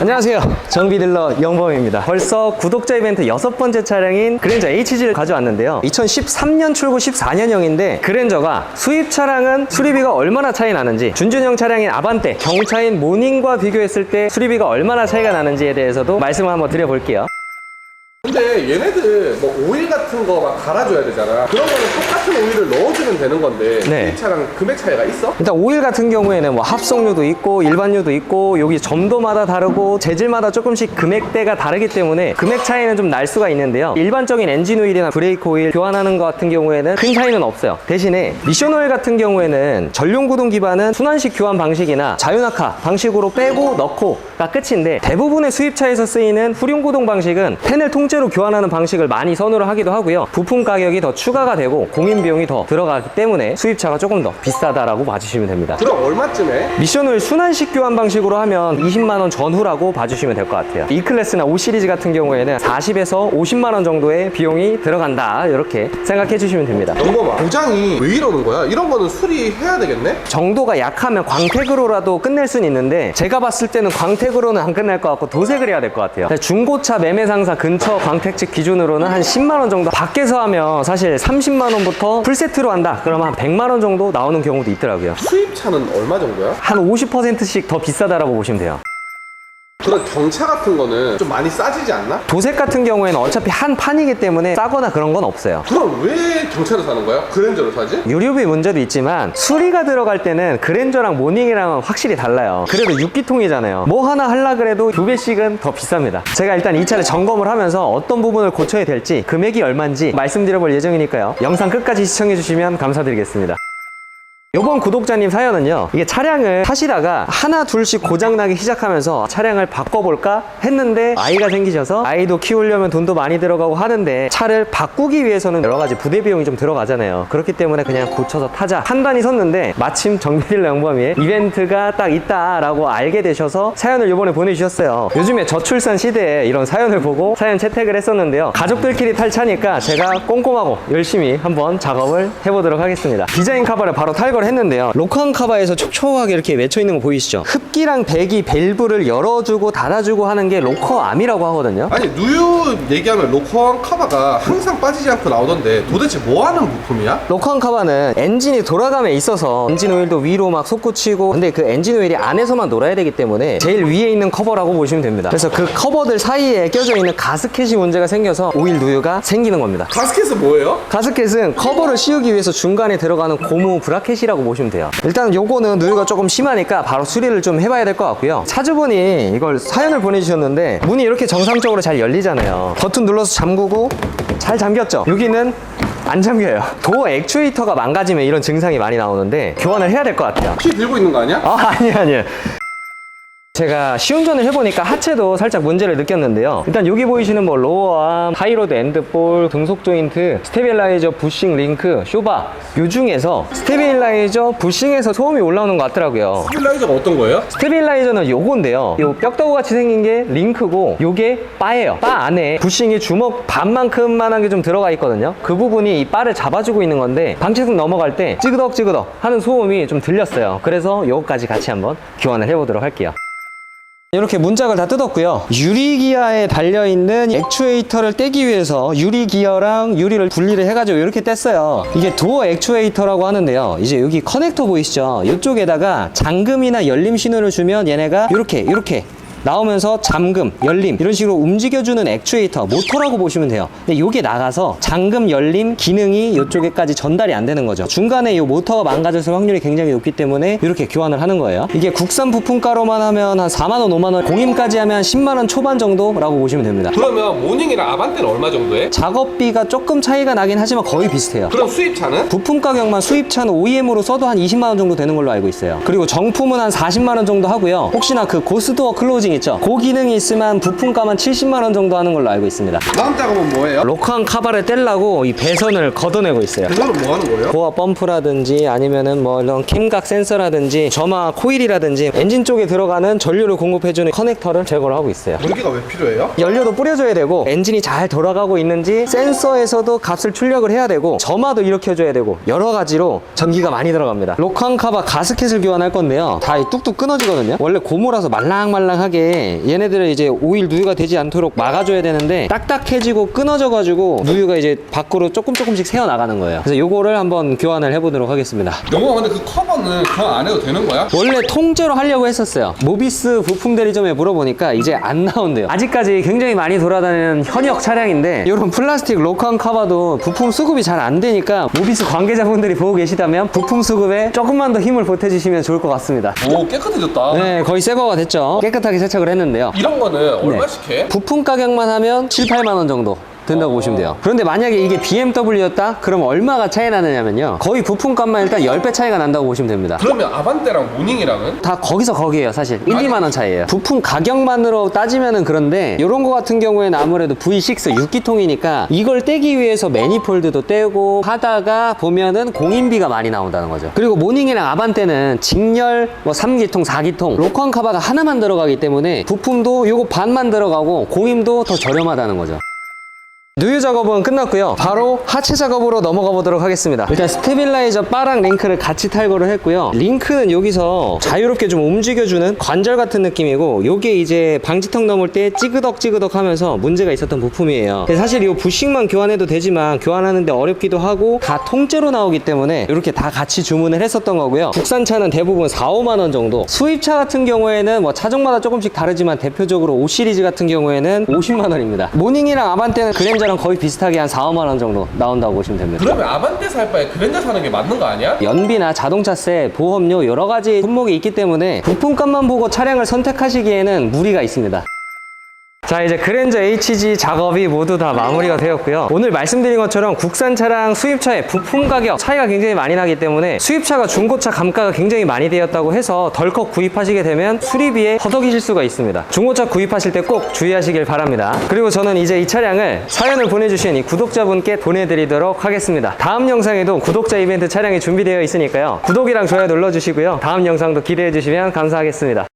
안녕하세요. 정비딜러 영범입니다. 벌써 구독자 이벤트 여섯 번째 차량인 그랜저 HG를 가져왔는데요. 2013년 출고 14년형인데 그랜저가 수입 차량은 수리비가 얼마나 차이 나는지 준준형 차량인 아반떼, 경차인 모닝과 비교했을 때 수리비가 얼마나 차이가 나는지에 대해서도 말씀을 한번 드려볼게요. 근데 얘네들 뭐 오일 같은 거 막 갈아줘야 되잖아. 그런 거는 똑같은 오일을 넣어주면 되는 건데 네. 이 차랑 금액 차이가 있어? 일단 오일 같은 경우에는 뭐 합성유도 있고 일반유도 있고 여기 점도마다 다르고 재질마다 조금씩 금액대가 다르기 때문에 금액 차이는 좀 날 수가 있는데요. 일반적인 엔진 오일이나 브레이크 오일 교환하는 것 같은 경우에는 큰 차이는 없어요. 대신에 미션 오일 같은 경우에는 전용 구동 기반은 순환식 교환 방식이나 자유낙하 방식으로 빼고 넣고가 끝인데 대부분의 수입차에서 쓰이는 후륜 구동 방식은 팬을 통 째로 교환하는 방식을 많이 선호를 하기도 하고요. 부품 가격이 더 추가가 되고 공인 비용이 더 들어가기 때문에 수입차가 조금 더 비싸다라고 봐주시면 됩니다. 그럼 얼마쯤에? 미션을 순환식 교환 방식으로 하면 20만 원 전후라고 봐주시면 될 것 같아요. E 클래스나 O 시리즈 같은 경우에는 40에서 50만 원 정도의 비용이 들어간다 이렇게 생각해 주시면 됩니다. 영범아 보장이 왜 이러는 거야? 이런 거는 수리해야 되겠네? 정도가 약하면 광택으로라도 끝낼 수는 있는데 제가 봤을 때는 광택으로는 안 끝날 것 같고 도색을 해야 될 것 같아요. 중고차 매매 상사 근처 광택직 기준으로는 한 10만 원 정도 밖에서 하면 사실 30만 원부터 풀세트로 한다. 그러면 한 100만 원 정도 나오는 경우도 있더라고요. 수입차는 얼마 정도야? 한 50%씩 더 비싸다라고 보시면 돼요. 그런 경차 같은 거는 좀 많이 싸지지 않나? 도색 같은 경우에는 어차피 한 판이기 때문에 싸거나 그런 건 없어요. 그럼 왜 경차를 사는 거야? 그랜저를 사지? 유류비 문제도 있지만 수리가 들어갈 때는 그랜저랑 모닝이랑은 확실히 달라요. 그래도 6기통이잖아요. 뭐 하나 하려 그래도 두 배씩은 더 비쌉니다. 제가 일단 이 차를 점검을 하면서 어떤 부분을 고쳐야 될지 금액이 얼마인지 말씀드려볼 예정이니까요. 영상 끝까지 시청해 주시면 감사드리겠습니다. 이번 구독자님 사연은요 이게 차량을 타시다가 하나 둘씩 고장나기 시작하면서 차량을 바꿔볼까 했는데 아이가 생기셔서 아이도 키우려면 돈도 많이 들어가고 하는데 차를 바꾸기 위해서는 여러 가지 부대 비용이 좀 들어가잖아요. 그렇기 때문에 그냥 고쳐서 타자 판단이 섰는데 마침 정비딜러 영범이의 이벤트가 딱 있다 라고 알게 되셔서 사연을 이번에 보내주셨어요. 요즘에 저출산 시대에 이런 사연을 보고 사연 채택을 했었는데요. 가족들끼리 탈 차니까 제가 꼼꼼하고 열심히 한번 작업을 해보도록 하겠습니다. 디자인 카바를 바로 탈거 를 했는데요. 로칸 카바에서 촉촉하게 이렇게 맺혀 있는 거 보이시죠? 흡기랑 배기 밸브를 열어주고 닫아주고 하는 게 로커 암이라고 하거든요. 아니 누유 얘기하면 로커왕 카바가 항상 빠지지 않고 나오던데 도대체 뭐 하는 부품이야? 로컨 카바는 엔진이 돌아감에 있어서 엔진 오일도 위로 막 솟구치고 근데 그 엔진 오일이 안에서만 놀아야 되기 때문에 제일 위에 있는 커버라고 보시면 됩니다. 그래서 그 커버들 사이에 껴져 있는 가스켓이 문제가 생겨서 오일 누유가 생기는 겁니다. 가스켓은 뭐예요? 가스켓은 커버를 씌우기 위해서 중간에 들어가는 고무 브라켓이 라고 보시면 돼요. 일단 요거는 누유가 조금 심하니까 바로 수리를 좀 해봐야 될 것 같고요. 차주분이 이걸 사연을 보내주셨는데 문이 이렇게 정상적으로 잘 열리잖아요. 버튼 눌러서 잠그고 잘 잠겼죠? 여기는 안 잠겨요. 도어 액추에이터가 망가지면 이런 증상이 많이 나오는데 교환을 해야 될 것 같아요. 피 들고 있는 거 아니야? 아, 아니, 아니에요. 제가 시운전을 해보니까 하체도 살짝 문제를 느꼈는데요. 일단 여기 보이시는 뭐 로어암, 하이로드 엔드볼, 등속 조인트, 스테빌라이저, 부싱 링크, 쇼바 요 중에서 스테빌라이저, 부싱에서 소음이 올라오는 것 같더라고요. 스틸라이저가 어떤 거예요? 스테빌라이저는 요건데요. 요 뼈다구 같이 생긴 게 링크고 요게 바예요. 바 안에 부싱이 주먹 반만큼만한 게 좀 들어가 있거든요. 그 부분이 이 바를 잡아주고 있는 건데 방치석 넘어갈 때 찌그덕찌그덕 하는 소음이 좀 들렸어요. 그래서 요거까지 같이 한번 교환을 해보도록 할게요. 이렇게 문짝을 다 뜯었고요. 유리기어에 달려있는 액추에이터를 떼기 위해서 유리기어랑 유리를 분리를 해가지고 이렇게 뗐어요. 이게 도어 액추에이터라고 하는데요. 이제 여기 커넥터 보이시죠? 이쪽에다가 잠금이나 열림 신호를 주면 얘네가 이렇게 이렇게 나오면서 잠금, 열림 이런 식으로 움직여주는 액추에이터, 모터라고 보시면 돼요. 근데 이게 나가서 잠금, 열림 기능이 이쪽에까지 전달이 안 되는 거죠. 중간에 이 모터가 망가졌을 확률이 굉장히 높기 때문에 이렇게 교환을 하는 거예요. 이게 국산 부품가로만 하면 한 4만 원, 5만 원, 공임까지 하면 10만 원 초반 정도라고 보시면 됩니다. 그러면 모닝이랑 아반떼는 얼마 정도 해? 작업비가 조금 차이가 나긴 하지만 거의 비슷해요. 그럼 수입차는? 부품 가격만 수입차는 OEM으로 써도 한 20만 원 정도 되는 걸로 알고 있어요. 그리고 정품은 한 40만 원 정도 하고요. 혹시나 그 고스도어 클로징 있죠? 그 기능이 있으면 부품가만 70만 원 정도 하는 걸로 알고 있습니다. 다음 작업은 뭐예요? 로커한 카바를 떼려고 이 배선을 걷어내고 있어요. 그거는 뭐 하는 거예요? 보아 펌프라든지 아니면은 뭐 이런 캠각 센서라든지 점화 코일이라든지 엔진 쪽에 들어가는 전류를 공급해주는 커넥터를 제거를 하고 있어요. 전기가 왜 필요해요? 연료도 뿌려줘야 되고 엔진이 잘 돌아가고 있는지 센서에서도 값을 출력을 해야 되고 점화도 일으켜줘야 되고 여러 가지로 전기가 많이 들어갑니다 로칸 카바 가스켓을 교환할 건데요 다 이 뚝뚝 끊어지거든요 원래 고무라서 말랑말랑하게 만약에 얘네들은 이제 오일 누유가 되지 않도록 막아줘야 되는데 딱딱해지고 끊어져 가지고 누유가 이제 밖으로 조금 조금씩 새어 나가는 거예요. 그래서 요거를 한번 교환을 해보도록 하겠습니다. 영호가 근데 그 커버는 교환 안 해도 되는 거야? 원래 통째로 하려고 했었어요. 모비스 부품 대리점에 물어보니까 이제 안 나온대요. 아직까지 굉장히 많이 돌아다니는 현역 차량인데 이런 플라스틱 로컨 커버도 부품 수급이 잘 안 되니까 모비스 관계자분들이 보고 계시다면 부품 수급에 조금만 더 힘을 보태주시면 좋을 것 같습니다. 오 깨끗해졌다. 네, 거의 새 거가 됐죠. 깨끗하게 세척을 했는데요. 이런 거는 얼마씩 해? 부품 가격만 하면 7, 8만 원 정도 된다고 보시면 돼요. 그런데 만약에 이게 BMW였다? 그럼 얼마가 차이 나느냐면요. 거의 부품값만 일단 10배 차이가 난다고 보시면 됩니다. 그러면 아반떼랑 모닝이랑은? 다 거기서 거기에요 사실 1, 2만 원 차이예요 부품 가격만으로 따지면은 그런데 이런 거 같은 경우에는 아무래도 V6 6기통이니까 이걸 떼기 위해서 매니폴드도 떼고 하다가 보면은 공인비가 많이 나온다는 거죠 그리고 모닝이랑 아반떼는 직렬 뭐 3기통 4기통 로컨 카바가 하나만 들어가기 때문에 부품도 요거 반만 들어가고 공임도 더 저렴하다는 거죠 누유 작업은 끝났고요. 바로 하체 작업으로 넘어가 보도록 하겠습니다. 일단 스테빌라이저 바랑 링크를 같이 탈거를 했고요. 링크는 여기서 자유롭게 좀 움직여주는 관절 같은 느낌이고 요게 이제 방지턱 넘을 때 찌그덕찌그덕 하면서 문제가 있었던 부품이에요. 사실 이 부식만 교환해도 되지만 교환하는데 어렵기도 하고 다 통째로 나오기 때문에 이렇게 다 같이 주문을 했었던 거고요. 국산차는 대부분 4, 5만 원 정도. 수입차 같은 경우에는 뭐 차종마다 조금씩 다르지만 대표적으로 5 시리즈 같은 경우에는 50만 원입니다. 모닝이랑 아반떼는 그랜저 랑 거의 비슷하게 한 4, 5만 원 정도 나온다고 보시면 됩니다. 그러면 아반떼 살 바에 그랜저 사는 게 맞는 거 아니야? 연비나 자동차세, 보험료 여러 가지 품목이 있기 때문에 부품값만 보고 차량을 선택하시기에는 무리가 있습니다. 자 이제 그랜저 HG 작업이 모두 다 마무리가 되었고요. 오늘 말씀드린 것처럼 국산 차랑 수입차의 부품 가격 차이가 굉장히 많이 나기 때문에 수입차가 중고차 감가가 굉장히 많이 되었다고 해서 덜컥 구입하시게 되면 수리비에 허덕이실 수가 있습니다. 중고차 구입하실 때 꼭 주의하시길 바랍니다. 그리고 저는 이제 이 차량을 사연을 보내주신 이 구독자분께 보내드리도록 하겠습니다. 다음 영상에도 구독자 이벤트 차량이 준비되어 있으니까요. 구독이랑 좋아요 눌러주시고요. 다음 영상도 기대해 주시면 감사하겠습니다